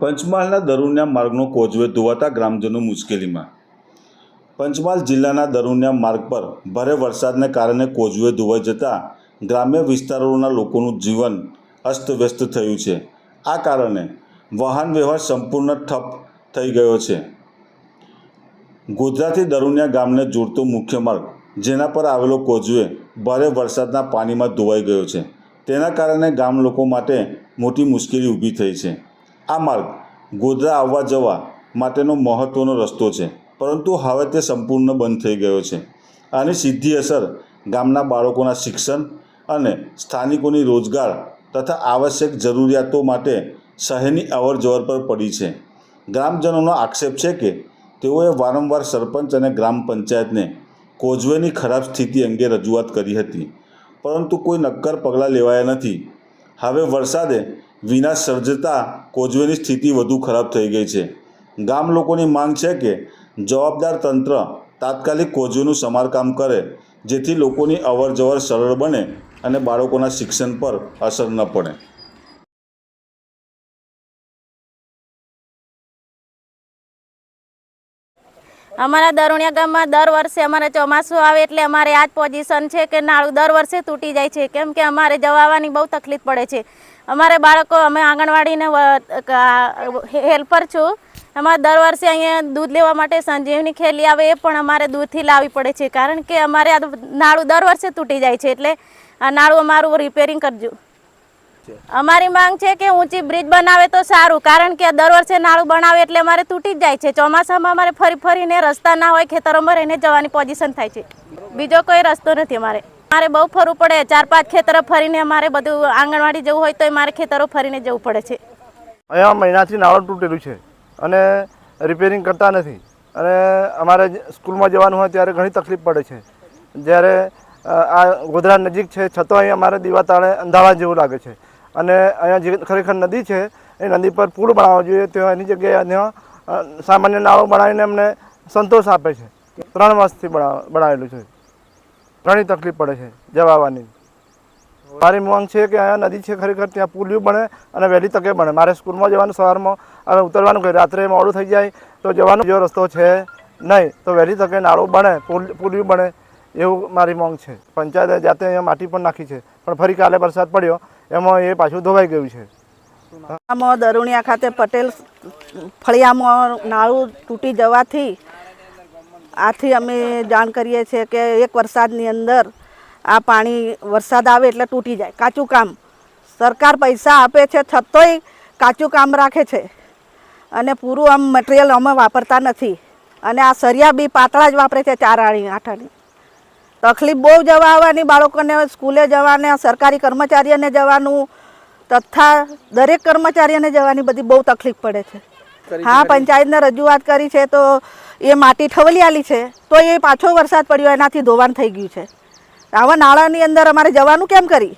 પંચમહાલના દરુણ્યા માર્ગનો કોઝવે ધોવાતા ગ્રામજનો મુશ્કેલીમાં. પંચમહાલ જિલ્લાના દરુણ્યા માર્ગ પર ભારે વરસાદને કારણે કોઝવે ધોવાઈ જતાં ગ્રામ્ય વિસ્તારોના લોકોનું જીવન અસ્તવ્યસ્ત થયું છે. આ કારણે વાહન વ્યવહાર સંપૂર્ણ ઠપ થઈ ગયો છે. ગોધરાથી દરુણ્યા ગામને જોડતો મુખ્ય માર્ગ, જેના પર આવેલો કોઝવે ભારે વરસાદના પાણીમાં ધોવાઈ ગયો છે. તેના કારણે ગામ લોકો માટે મોટી મુશ્કેલી ઊભી થઈ છે. આ માર્ગ ગોધરા આવવા જવા માટેનો મહત્ત્વનો રસ્તો છે. પરંતુ હવે તે સંપૂર્ણ બંધ થઈ ગયો છે. આની સીધી અસર ગામના બાળકોના શિક્ષણ અને સ્થાનિકોની રોજગાર તથા આવશ્યક જરૂરિયાતો માટે શહેરની અવરજવર પર પડી છે. ગ્રામજનોનો આક્ષેપ છે કે તેઓએ વારંવાર સરપંચ અને ગ્રામ પંચાયતને કોઝવેની ખરાબ સ્થિતિ અંગે રજૂઆત કરી હતી. પરંતુ કોઈ નક્કર પગલાં લેવાયા નથી. હવે વરસાદે વિનાશ સર્જતા કોઝવેની સ્થિતિ વધુ ખરાબ થઈ ગઈ છે. ગામ લોકોની માંગ છે કે જવાબદાર તંત્ર તાત્કાલિક કોઝવેનું સમારકામ કરે, જેથી લોકોની અવરજવર સરળ બને અને બાળકોના શિક્ષણ પર અસર ન પડે. અમારા દરુણિયા ગામમાં દર વર્ષે અમારે ચોમાસું આવે એટલે અમારે આ જ પોઝિશન છે કે નાળું દર વર્ષે તૂટી જાય છે. કેમ કે અમારે જવાની બહુ તકલીફ પડે છે. અમારે બાળકો, અમે આંગણવાડીને હેલ્પર છું. અમારે દર વર્ષે અહીંયા દૂધ લેવા માટે સંજીવની ખેલી આવે એ પણ અમારે દૂરથી લાવવી પડે છે. કારણ કે અમારે આ નાળું દર વર્ષે તૂટી જાય છે એટલે આ નાળું અમારું રિપેરિંગ કરજો. અમારી માંગ છે કે ઊંચી બ્રિજ બનાવે તો સારું કારણ કે દર વર્ષે નાળું બનાવે એટલે અમારે તૂટી જ જાય છે. ચોમાસામાં અમારે ફરી ફરીને રસ્તા ના હોય ખેતરોમાં રહીને જવાની પોઝિશન થાય છે. બીજો કોઈ રસ્તો નથી અમારે. મારે બહુ ફરવું પડે ચાર પાંચ ખેતરો ફરીને અમારે બધું આંગણવાડી જવું હોય તો મારે ખેતરો ફરીને જવું પડે છે. અહીંયા મહિનાથી નાળું તૂટેલું છે અને રિપેરિંગ કરતા નથી. અને અમારે સ્કૂલમાં જવાનું હોય ત્યારે ઘણી તકલીફ પડે છે. જ્યારે આ ગોધરા નજીક છે છતાં અહીં અમારે દીવા તાળે અંધારા જેવું લાગે છે. અને અહીંયા જે ખરેખર નદી છે, એ નદી પર પુલ બનાવવો જોઈએ. તો એની જગ્યાએ અહીંયા સામાન્ય નાળો બનાવીને અમને સંતોષ આપે છે. ત્રણ વર્ષથી બનાવ બનાવેલું છે. ઘણી તકલીફ પડે છે, જવાવાની. મારી માંગ છે કે અહીંયા નદી છે ખરેખર, ત્યાં પુલિયું બને અને વહેલી તકે બને. મારે સ્કૂલમાં જવાનું, સવારમાં હવે ઉતરવાનું કહે રાત્રે મોડું થઈ જાય, તો જવાનો જો રસ્તો છે નહીં, તો વહેલી તકે નાળું બને, પુલ, પુલિયું બને. એવું મારી માંગ છે. પંચાયતે જાતે અહીંયા માટી પણ નાખી છે. પણ ફરી કાલે વરસાદ પડ્યો, એમાં એ પાછું ધોવાઈ ગયું છે. આમાં દરુણિયા ખાતે પટેલ ફળિયામાં નાળું તૂટી જવાથી આથી અમે જાણ કરીએ છીએ કે એક વરસાદની અંદર આ પાણી વરસાદ આવે એટલે તૂટી જાય. કાચું કામ. સરકાર પૈસા આપે છે, છતોય કાચું કામ રાખે છે. અને પૂરું આમ મટીરિયલ અમે વાપરતા નથી. અને આ સરિયા બી પાતળા જ વાપરે છે, ચાર આણી, આઠ આણી. તકલીફ બહુ જવા આવવાની બાળકોને સ્કૂલે જવાને સરકારી કર્મચારીઓને જવાનું તથા દરેક કર્મચારીઓને જવાની બધી બહુ તકલીફ પડે છે. હા પંચાયતને રજૂઆત કરી છે તો એ માટી ઠવલિયાલી આલી છે તો એ પાછો વરસાદ પડ્યો એનાથી ધોવાણ થઈ ગયું છે. આવા નાળાની અંદર અમારે જવાનું કેમ કરી?